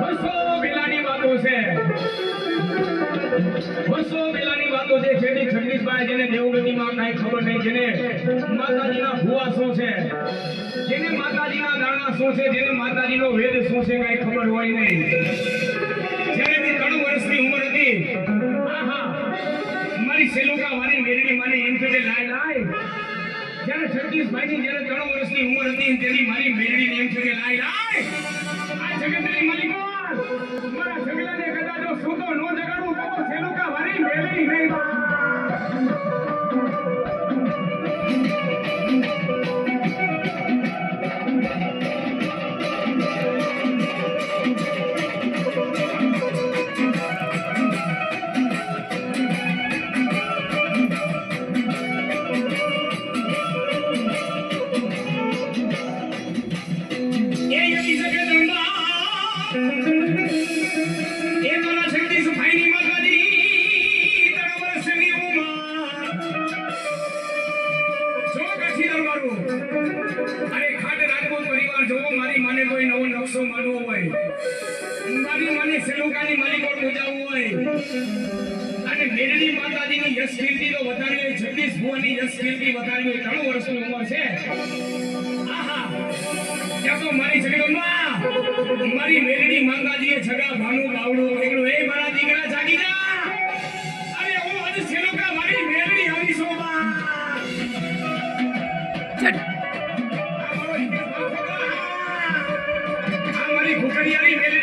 બસો વેલાની વાતો છે. બસો વેલાની વાતો છે. છેલ્લી છત્રીસભાઈ જેને દેવગતિમાં કાંઈ ખબર નહીં, જેને માતાજીના ભુવા શું છે? જેને માતાજીના દાણા શું છે? જેને માતાજીનો વેદ શું છે? કાંઈ ખબર હોય નહીં. જ્યારે મેં ત્રણ વર્ષની ઉંમર હતી મારી સેલુકા મારી મેરડી મને એમ કે લાય લાય. જ્યારે છત્રીસ ભાઈની જ્યારે ત્રણ વર્ષની ઉંમર હતી, તેની મારી મેરડીને એમ કે લાય લાય. મારી મેરડી પાછો મળવું હોય. અંબાની માની સેલુકાની મારી કોણ બજાવવું હોય. અને મેરડી માતાજીની યશ કીર્તિ તો વધારવી હોય, જગદીશ ભુવાની યશ કીર્તિ વધારવી હોય ત્રણ વર્ષની ઉંમર છે. મારી જગડો માં મારી મેરડી માતાજીએ જગા ભાનું એ મારા દીકરા જાગી જા અરે હું આજે મારી મેરડી આવી છો hearing